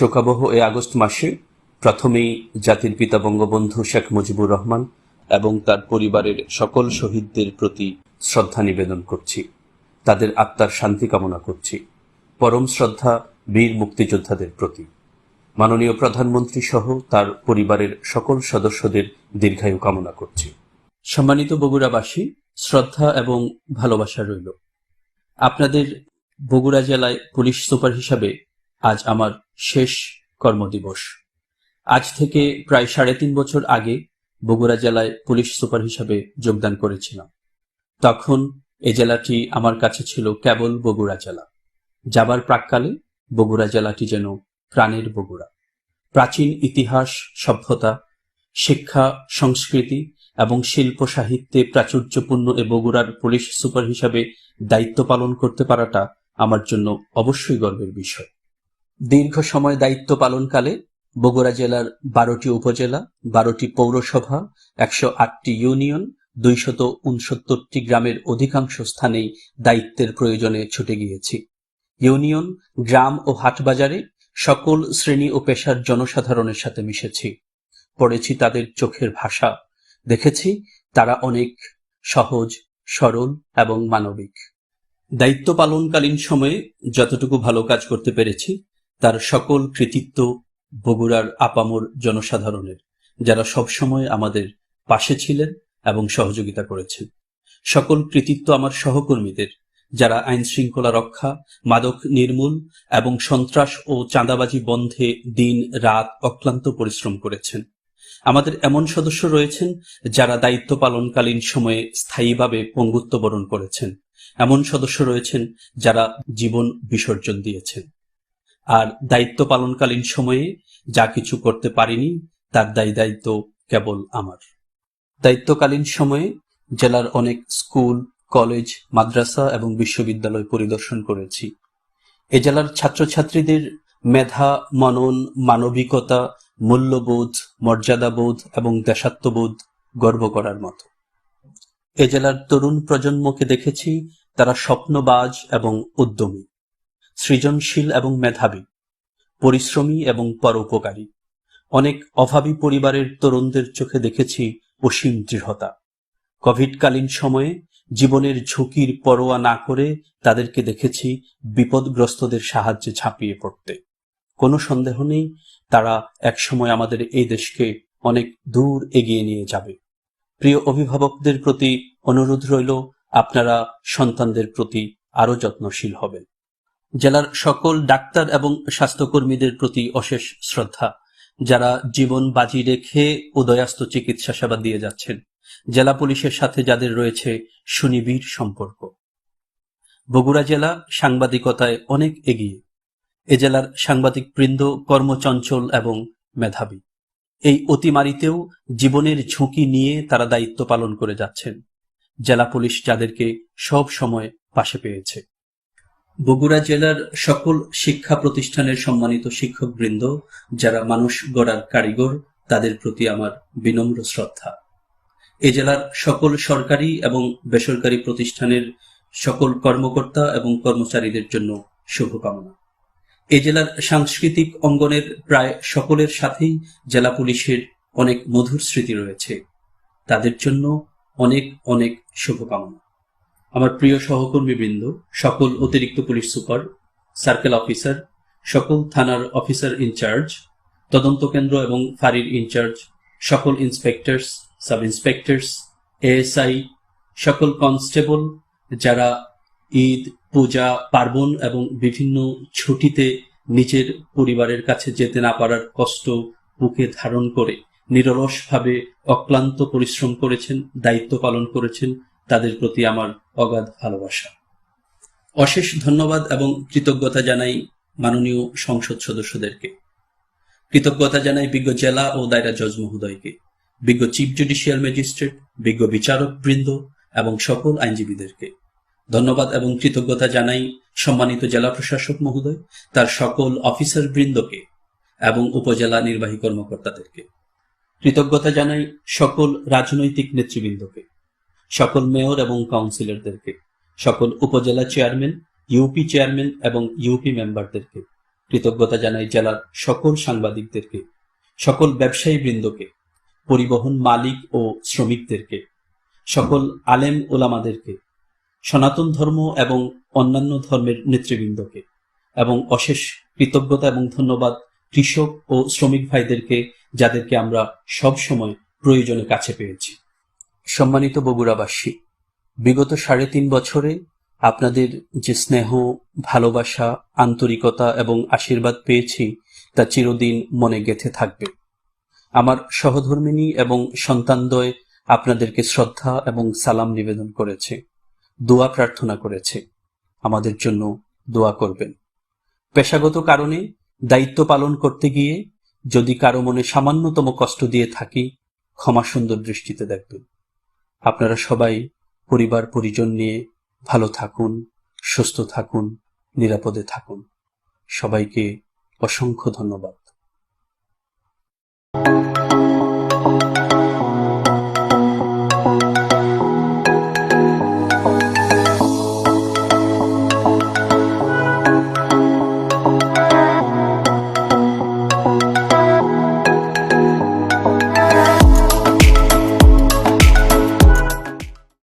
শোকাবহ এ আগস্ট মাসে প্রথমেই জাতির পিতা বঙ্গবন্ধু শেখ মুজিবুর রহমান এবং তার পরিবারের সকল শহীদদের প্রতি শ্রদ্ধা নিবেদন করছি। তাদের আত্মার শান্তি কামনা করছি। পরম শ্রদ্ধা বীর মুক্তিযোদ্ধাদের প্রতি। মাননীয় প্রধানমন্ত্রী সহ তার পরিবারের সকল সদস্যদের দীর্ঘায়ু কামনা করছি। সম্মানিত বগুড়াবাসী, শ্রদ্ধা এবং ভালোবাসা রইল। আপনাদের বগুড়া জেলায় পুলিশ সুপার হিসাবে আজ আমার শেষ কর্মদিবস। আজ থেকে প্রায় সাড়ে তিন বছর আগে বগুড়া জেলায় পুলিশ সুপার হিসাবে যোগদান করেছিলাম। তখন এ জেলাটি আমার কাছে ছিল কেবল বগুড়া জেলা। যাবার প্রাককালে বগুড়া জেলাটি যেন প্রাণের বগুড়া। প্রাচীন ইতিহাস, সভ্যতা, শিক্ষা, সংস্কৃতি এবং শিল্প সাহিত্যে প্রাচুর্যপূর্ণ এ বগুড়ার পুলিশ সুপার হিসাবে দায়িত্ব পালন করতে পারাটা আমার জন্য অবশ্যই গর্বের বিষয়। দীর্ঘ সময় দায়িত্ব পালনকালে বগুড়া জেলার বারোটি উপজেলা, বারোটি পৌরসভা, একশো আটটি ইউনিয়ন, দুইশত উনসত্তরটি গ্রামের অধিকাংশ স্থানেই দায়িত্বের প্রয়োজনে ছুটে গিয়েছি। ইউনিয়ন, গ্রাম ও হাটবাজারে সকল শ্রেণি ও পেশার জনসাধারণের সাথে মিশেছি। পড়েছি তাদের চোখের ভাষা। দেখেছি তারা অনেক সহজ, সরল এবং মানবিক। দায়িত্ব পালনকালীন সময়ে যতটুকু ভালো কাজ করতে পেরেছি তার সকল কৃতিত্ব বগুড়ার আপামর জনসাধারণের, যারা সবসময় আমাদের পাশে ছিলেন এবং সহযোগিতা করেছেন। সকল কৃতিত্ব আমার সহকর্মীদের, যারা আইন শৃঙ্খলা রক্ষা, মাদক নির্মূল এবং সন্ত্রাস ও চাঁদাবাজি বন্ধে দিন রাত অক্লান্ত পরিশ্রম করেছেন। আমাদের এমন সদস্য রয়েছেন যারা দায়িত্ব পালনকালীন সময়ে স্থায়ীভাবে পঙ্গুত্ব বরণ করেছেন। এমন সদস্য রয়েছেন যারা জীবন বিসর্জন দিয়েছেন। আর দায়িত্ব পালনকালীন সময়ে যা কিছু করতে পারিনি, তার দায়ী দায়িত্ব কেবল আমার। দায়িত্বকালীন সময়ে জেলার অনেক স্কুল, কলেজ, মাদ্রাসা এবং বিশ্ববিদ্যালয় পরিদর্শন করেছি। এ জেলার ছাত্রছাত্রীদের মেধা, মনন, মানবিকতা, মূল্যবোধ, মর্যাদাবোধ এবং দেশাত্মবোধ গর্ব করার মতো। এ জেলার তরুণ প্রজন্মকে দেখেছি, তারা স্বপ্নবাজ এবং উদ্যমী। সৃজনশীল এবং মেধাবী, পরিশ্রমী এবং পরোপকারী। অনেক অভাবী পরিবারের তরুণদের চোখে দেখেছি অসীম দৃঢ়তা। কোভিডকালীন সময়ে জীবনের ঝুঁকির পরোয়া না করে তাদেরকে দেখেছি বিপদগ্রস্তদের সাহায্যে ঝাঁপিয়ে পড়তে। কোনো সন্দেহ নেই, তারা একসময় আমাদের এই দেশকে অনেক দূর এগিয়ে নিয়ে যাবে। প্রিয় অভিভাবকদের প্রতি অনুরোধ রইল, আপনারা সন্তানদের প্রতি আরও যত্নশীল হবেন। জেলার সকল ডাক্তার এবং স্বাস্থ্যকর্মীদের প্রতি অশেষ শ্রদ্ধা, যারা জীবন বাজি রেখে উদয়াস্ত চিকিৎসা সেবা দিয়ে যাচ্ছেন। জেলা পুলিশের সাথে যাদের রয়েছে সুনিবিড় সম্পর্ক। বগুড়া জেলা সাংবাদিকতায় অনেক এগিয়ে। এ জেলার সাংবাদিক বৃন্দ, কর্মচঞ্চল এবং মেধাবী। এই অতিমারিতেও জীবনের ঝুঁকি নিয়ে তারা দায়িত্ব পালন করে যাচ্ছেন। জেলা পুলিশ যাদেরকে সব সময় পাশে পেয়েছে। বগুড়া জেলার সকল শিক্ষা প্রতিষ্ঠানের সম্মানিত শিক্ষকবৃন্দ, যারা মানুষ গড়ার কারিগর, তাদের প্রতি আমার বিনম্র শ্রদ্ধা। এ জেলার সকল সরকারি এবং বেসরকারি প্রতিষ্ঠানের সকল কর্মকর্তা এবং কর্মচারীদের জন্য শুভকামনা। এ জেলার সাংস্কৃতিক অঙ্গনের প্রায় সকলের সাথেই জেলা পুলিশের অনেক মধুর স্মৃতি রয়েছে। তাদের জন্য অনেক অনেক শুভকামনা। আমার প্রিয় সহকর্মীবৃন্দ, সকল অতিরিক্ত পুলিশ সুপার, সার্কেল অফিসার, সকল থানার অফিসার ইনচার্জ তদন্ত কেন্দ্র এবং ফাঁড়ির ইনচার্জ সকল ইন্সপেক্টরস সাব ইন্সপেক্টরস এএসআই সকল কনস্টেবল যারা ঈদ, পূজা, পার্বণ এবং বিভিন্ন ছুটিতে নিজের পরিবারের কাছে যেতে না পারার কষ্ট বুকে ধারণ করে নিরলসভাবে অক্লান্ত পরিশ্রম করেছেন, দায়িত্ব পালন করেছেন তাদের প্রতি আমার অগাধ ভালোবাসা। অশেষ ধন্যবাদ এবং কৃতজ্ঞতা জানাই মাননীয় সংসদ সদস্যদেরকে। কৃতজ্ঞতা জানাই বিজ্ঞ জেলা ও দায়রা জজ মহোদয়কে, বিজ্ঞ চিফ জুডিশিয়াল ম্যাজিস্ট্রেট, বিজ্ঞ বিচারক বৃন্দ এবং সকল আইনজীবীদেরকে। ধন্যবাদ এবং কৃতজ্ঞতা জানাই সম্মানিত জেলা প্রশাসক মহোদয়, তার সকল অফিসার বৃন্দকে এবং উপজেলা নির্বাহী কর্মকর্তাদেরকে। কৃতজ্ঞতা জানাই সকল রাজনৈতিক নেতৃবৃন্দকে। সকল মেয়র এবং কাউন্সিলরদেরকে, সকল উপজেলা চেয়ারম্যান ইউপি চেয়ারম্যান এবং ইউপি মেম্বারদেরকে, কৃতজ্ঞতা জানাই জেলার সকল সাংবাদিকদেরকে, সকল ব্যবসায়ী বৃন্দকে, পরিবহন মালিক ও শ্রমিকদেরকে, সকল আলেম ওলামাদেরকে, সনাতন ধর্ম এবং অন্যান্য ধর্মের নেতৃবৃন্দকে এবং অশেষ কৃতজ্ঞতা এবং ধন্যবাদ কৃষক ও শ্রমিক ভাইদেরকে যাদেরকে আমরা সব সময় প্রয়োজনে কাছে পেয়েছি। সম্মানিত বগুড়াবাসী, বিগত সাড়ে তিন বছরে আপনাদের যে স্নেহ, ভালোবাসা, আন্তরিকতা এবং আশীর্বাদ পেয়েছি, তা চিরদিন মনে গেঁথে থাকবে। আমার সহধর্মিনী এবং সন্তানদ্বয় আপনাদেরকে শ্রদ্ধা এবং সালাম নিবেদন করেছে, দোয়া প্রার্থনা করেছে। আমাদের জন্য দোয়া করবেন। পেশাগত কারণে দায়িত্ব পালন করতে গিয়ে যদি কারও মনে সামান্যতম কষ্ট দিয়ে থাকি, ক্ষমা সুন্দর দৃষ্টিতে দেখবেন। আপনারা সবাই পরিবার পরিজন নিয়ে ভালো থাকুন সুস্থ থাকুন নিরাপদে থাকুন। সবাইকে অসংখ্য ধন্যবাদ।